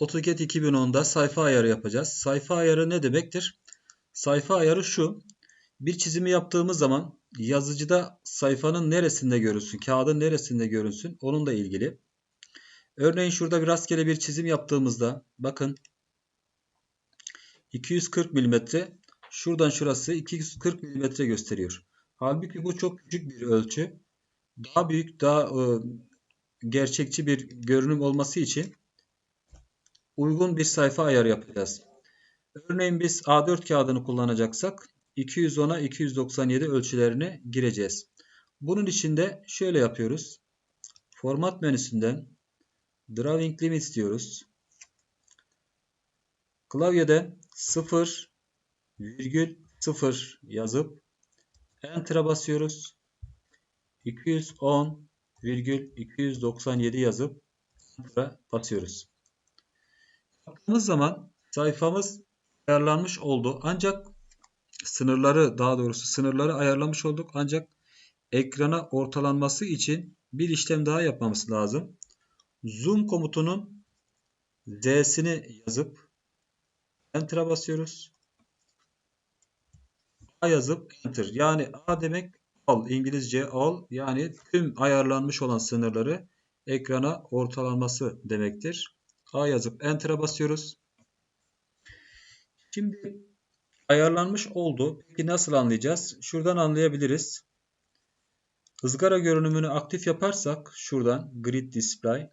AutoCAD 2010'da sayfa ayarı yapacağız. Sayfa ayarı ne demektir? Sayfa ayarı şu. Bir çizimi yaptığımız zaman yazıcıda sayfanın neresinde görünsün, kağıdın neresinde görünsün onunla ilgili. Örneğin şurada bir rastgele bir çizim yaptığımızda bakın 240 mm şuradan şurası 240 mm gösteriyor. Halbuki bu çok küçük bir ölçü. Daha büyük, daha e, gerçekçi bir görünüm olması için uygun bir sayfa ayarı yapacağız. Örneğin biz A4 kağıdını kullanacaksak 210'a 297 ölçülerini gireceğiz. Bunun için de şöyle yapıyoruz. Format menüsünden Drawing Limits diyoruz. Klavyeden 0 virgül 0 yazıp Enter'a basıyoruz. 210 virgül 297 yazıp Enter'a basıyoruz. Yaptığımız zaman sayfamız ayarlanmış oldu. Ancak sınırları daha doğrusu sınırları ayarlamış olduk. Ancak ekrana ortalanması için bir işlem daha yapmamız lazım. Zoom komutunun Z'sini yazıp Enter'a basıyoruz. A yazıp Enter. Yani A demek all. İngilizce all. Yani tüm ayarlanmış olan sınırları ekrana ortalanması demektir. A yazıp Enter'a basıyoruz. Şimdi ayarlanmış oldu. Peki nasıl anlayacağız? Şuradan anlayabiliriz. Izgara görünümünü aktif yaparsak şuradan Grid Display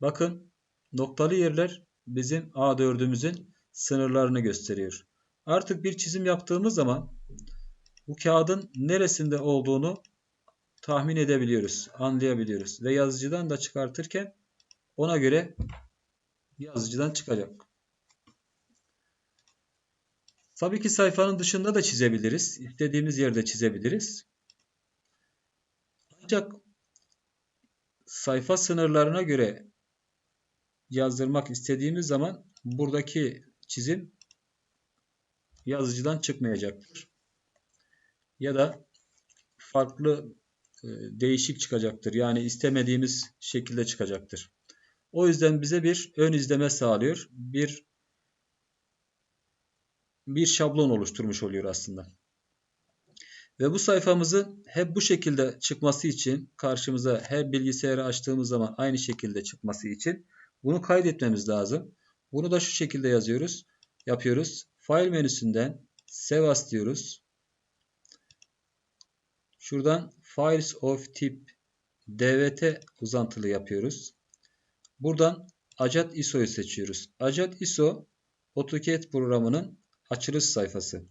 bakın noktalı yerler bizim A4'ümüzün sınırlarını gösteriyor. Artık bir çizim yaptığımız zaman bu kağıdın neresinde olduğunu tahmin edebiliyoruz, anlayabiliyoruz ve yazıcıdan da çıkartırken ona göre yazıcıdan çıkacak. Tabii ki sayfanın dışında da çizebiliriz. İstediğimiz yerde çizebiliriz. Ancak sayfa sınırlarına göre yazdırmak istediğimiz zaman buradaki çizim yazıcıdan çıkmayacaktır. Ya da farklı e, değişik çıkacaktır. Yani istemediğimiz şekilde çıkacaktır. O yüzden bize bir ön izleme sağlıyor. Bir bir şablon oluşturmuş oluyor aslında. Ve bu sayfamızın hep bu şekilde çıkması için karşımıza her bilgisayarı açtığımız zaman aynı şekilde çıkması için bunu kaydetmemiz lazım. Bunu da şu şekilde yazıyoruz. Yapıyoruz. File menüsünden Save As diyoruz. Şuradan Files of Tip DVT uzantılı yapıyoruz. Buradan Acat ISO'yu seçiyoruz. Acat ISO AutoCAD programının açılış sayfası.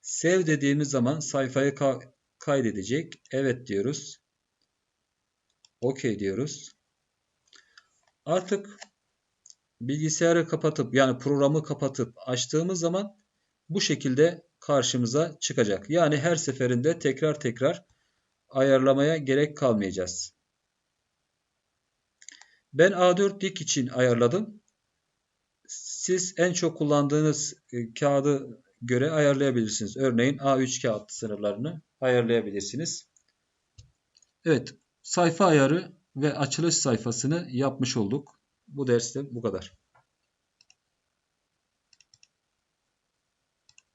Save dediğimiz zaman sayfayı ka kaydedecek. Evet diyoruz. OK diyoruz. Artık bilgisayarı kapatıp yani programı kapatıp açtığımız zaman bu şekilde karşımıza çıkacak. Yani her seferinde tekrar tekrar ayarlamaya gerek kalmayacağız. Ben A4 dik için ayarladım. Siz en çok kullandığınız e, kağıdı göre ayarlayabilirsiniz. Örneğin A3 kağıt sınırlarını ayarlayabilirsiniz. Evet, sayfa ayarı ve açılış sayfasını yapmış olduk. Bu derste bu kadar.